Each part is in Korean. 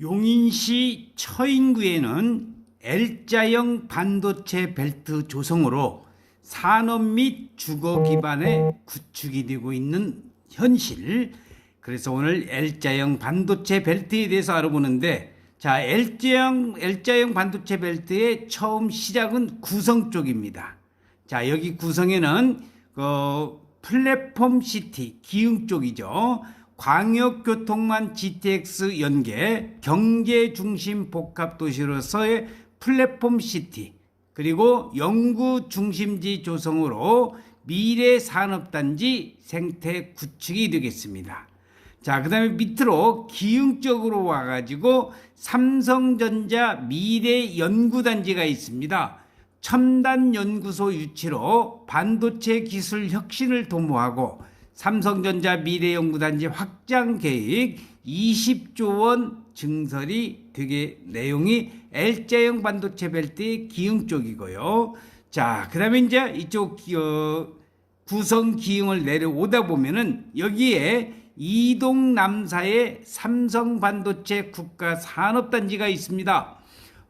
용인시 처인구에는 L자형 반도체 벨트 조성으로 산업 및 주거 기반의 구축이 되고 있는 현실. 그래서 오늘 L자형 반도체 벨트에 대해서 알아보는데 자, L자형 L자형 반도체 벨트의 처음 시작은 구성 쪽입니다. 자, 여기 구성에는 그 플랫폼 시티 기흥 쪽이죠. 광역교통망 GTX 연계 경제 중심 복합 도시로서의 플랫폼 시티 그리고 연구 중심지 조성으로 미래 산업단지 생태 구축이 되겠습니다. 자, 그 다음에 밑으로 기흥 쪽으로 와가지고 삼성전자 미래 연구단지가 있습니다. 첨단 연구소 유치로 반도체 기술 혁신을 도모하고 삼성전자 미래연구단지 확장 계획 20조 원 증설이 되게 내용이 L자형 반도체 벨트의 기흥 쪽이고요. 자, 그 다음에 이제 이쪽 기- 어, 구성 기흥을 내려오다 보면은 여기에 이동 남사의 삼성 반도체 국가 산업단지가 있습니다.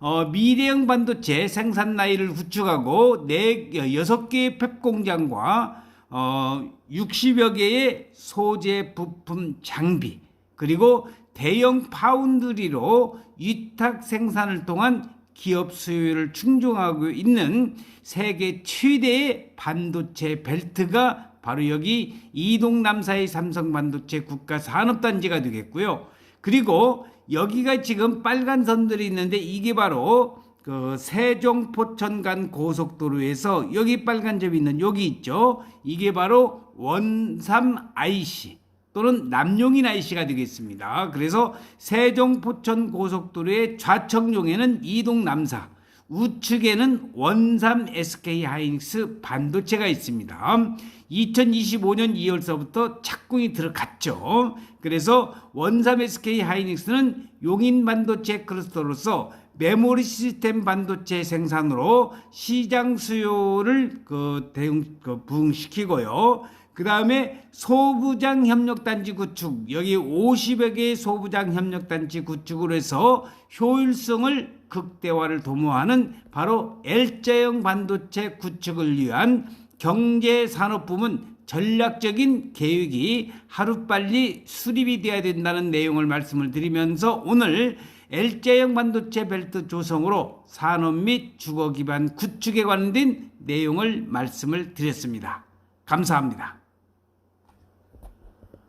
어, 미래형 반도체 생산 라인을 구축하고 네 여섯 개의 팹 공장과 어, 60여 개의 소재 부품 장비 그리고 대형 파운드리로 위탁 생산을 통한 기업 수요를 충족하고 있는 세계 최대의 반도체 벨트가 바로 여기 이동 남사의 삼성 반도체 국가 산업단지가 되겠고요. 그리고 여기가 지금 빨간 선들이 있는데 이게 바로 그 세종 포천 간 고속도로에서 여기 빨간 점이 있는 여기 있죠. 이게 바로 원삼 IC 또는 남용인 IC가 되겠습니다. 그래서 세종 포천 고속도로의 좌측용에는 이동 남사, 우측에는 원삼 SK 하이닉스 반도체가 있습니다. 2025년 2월서부터 착공이 들어갔죠. 그래서 원삼 SK 하이닉스는 용인 반도체 클러스터로서 메모리 시스템 반도체 생산으로 시장 수요를 그 대응 그 부응시키고요. 그 다음에 소부장 협력단지 구축 여기 50여 개의 소부장 협력단지 구축을 해서 효율성을 극대화를 도모하는 바로 L자형 반도체 구축을 위한 경제산업부문 전략적인 계획이 하루빨리 수립이 돼야 된다는 내용을 말씀을 드리면서 오늘 L자형 반도체 벨트 조성으로 산업 및 주거 기반 구축에 관련된 내용을 말씀을 드렸습니다. 감사합니다.